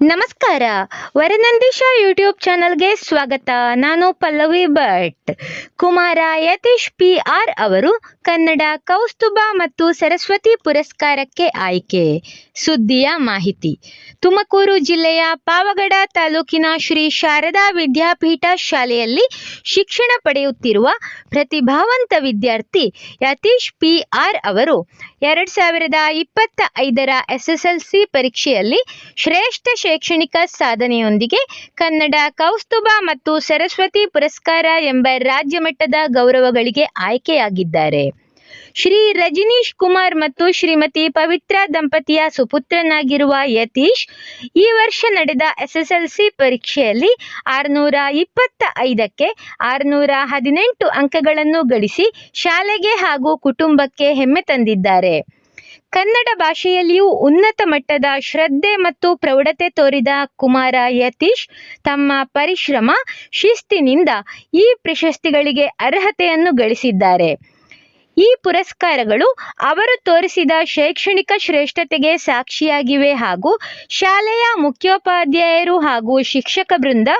ನಮಸ್ಕಾರ. ವರನಂದೀಶ ಯೂಟ್ಯೂಬ್ ಚಾನಲ್ಗೆ ಸ್ವಾಗತ. ನಾನು ಪಲ್ಲವಿ ಭಟ್. ಕುಮಾರ ಯತೀಶ್ ಪಿ ಆರ್ ಅವರು ಕನ್ನಡ ಕೌಸ್ತುಭ ಮತ್ತು ಸರಸ್ವತಿ ಪುರಸ್ಕಾರಕ್ಕೆ ಆಯ್ಕೆ. ಸುದ್ದಿಯ ಮಾಹಿತಿ. ತುಮಕೂರು ಜಿಲ್ಲೆಯ ಪಾವಗಡ ತಾಲೂಕಿನ ಶ್ರೀ ಶಾರದಾ ವಿದ್ಯಾಪೀಠ ಶಾಲೆಯಲ್ಲಿ ಶಿಕ್ಷಣ ಪಡೆಯುತ್ತಿರುವ ಪ್ರತಿಭಾವಂತ ವಿದ್ಯಾರ್ಥಿ ಯತೀಶ್ ಪಿ ಆರ್ ಅವರು ಎರಡ್ ಸಾವಿರದ ಇಪ್ಪತ್ತ ಐದರ ಎಸ್ಎಸ್ಎಲ್ಸಿ ಪರೀಕ್ಷೆಯಲ್ಲಿ ಶ್ರೇಷ್ಠ ಶೈಕ್ಷಣಿಕ ಸಾಧನೆಯೊಂದಿಗೆ ಕನ್ನಡ ಕೌಸ್ತುಭ ಮತ್ತು ಸರಸ್ವತಿ ಪುರಸ್ಕಾರ ಎಂಬ ರಾಜ್ಯ ಮಟ್ಟದ ಗೌರವಗಳಿಗೆ ಆಯ್ಕೆಯಾಗಿದ್ದಾರೆ. ಶ್ರೀ ರಜನೀಶ್ ಕುಮಾರ್ ಮತ್ತು ಶ್ರೀಮತಿ ಪವಿತ್ರ ದಂಪತಿಯ ಸುಪುತ್ರನಾಗಿರುವ ಯತೀಶ್ ಈ ವರ್ಷ ನಡೆದ ಎಸ್ಎಸ್ಎಲ್ಸಿ ಪರೀಕ್ಷೆಯಲ್ಲಿ ಆರುನೂರ ಇಪ್ಪತ್ತ ಐದಕ್ಕೆ ಆರುನೂರ ಹದಿನೆಂಟು ಅಂಕಗಳನ್ನು ಗಳಿಸಿ ಶಾಲೆಗೆ ಹಾಗೂ ಕುಟುಂಬಕ್ಕೆ ಹೆಮ್ಮೆ ತಂದಿದ್ದಾರೆ. ಕನ್ನಡ ಭಾಷೆಯಲ್ಲಿಯೂ ಉನ್ನತ ಮಟ್ಟದ ಶ್ರದ್ಧೆ ಮತ್ತು ಪ್ರೌಢತೆ ತೋರಿದ ಕುಮಾರ ಯತೀಶ್ ತಮ್ಮ ಪರಿಶ್ರಮ ಶಿಸ್ತಿನಿಂದ ಈ ಪ್ರಶಸ್ತಿಗಳಿಗೆ ಅರ್ಹತೆಯನ್ನು ಗಳಿಸಿದ್ದಾರೆ. ಈ ಪುರಸ್ಕಾರಗಳು ಅವರು ತೋರಿಸಿದ ಶೈಕ್ಷಣಿಕ ಶ್ರೇಷ್ಠತೆಗೆ ಸಾಕ್ಷಿಯಾಗಿವೆ ಹಾಗೂ ಶಾಲೆಯ ಮುಖ್ಯೋಪಾಧ್ಯಾಯರು ಹಾಗೂ ಶಿಕ್ಷಕ ಬೃಂದ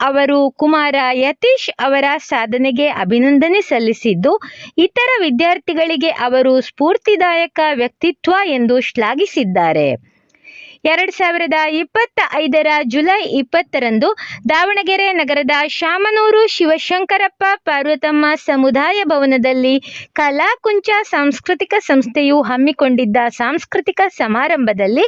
ಅವರು ಕುಮಾರ ಯತೀಶ್ ಅವರ ಸಾಧನೆಗೆ ಅಭಿನಂದನೆ ಸಲ್ಲಿಸಿದ್ದು, ಇತರ ವಿದ್ಯಾರ್ಥಿಗಳಿಗೆ ಅವರು ಸ್ಫೂರ್ತಿದಾಯಕ ವ್ಯಕ್ತಿತ್ವ ಎಂದು ಶ್ಲಾಘಿಸಿದ್ದಾರೆ. ಎರಡು ಸಾವಿರದ ಇಪ್ಪತ್ತ ಐದರ ಜುಲೈ ಇಪ್ಪತ್ತರಂದು ದಾವಣಗೆರೆ ನಗರದ ಶಾಮನೂರು ಶಿವಶಂಕರಪ್ಪ ಪಾರ್ವತಮ್ಮ ಸಮುದಾಯ ಭವನದಲ್ಲಿ ಕಲಾಕುಂಚ ಸಾಂಸ್ಕೃತಿಕ ಸಂಸ್ಥೆಯು ಹಮ್ಮಿಕೊಂಡಿದ್ದ ಸಾಂಸ್ಕೃತಿಕ ಸಮಾರಂಭದಲ್ಲಿ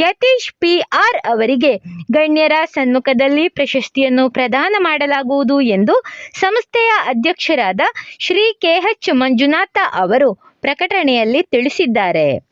ಯತೀಶ್ ಪಿ ಆರ್ ಅವರಿಗೆ ಗಣ್ಯರ ಸನ್ಮುಖದಲ್ಲಿ ಪ್ರಶಸ್ತಿಯನ್ನು ಪ್ರದಾನ ಮಾಡಲಾಗುವುದು ಎಂದು ಸಂಸ್ಥೆಯ ಅಧ್ಯಕ್ಷರಾದ ಶ್ರೀ ಕೆ ಎಚ್ ಮಂಜುನಾಥ ಅವರು ಪ್ರಕಟಣೆಯಲ್ಲಿ ತಿಳಿಸಿದ್ದಾರೆ.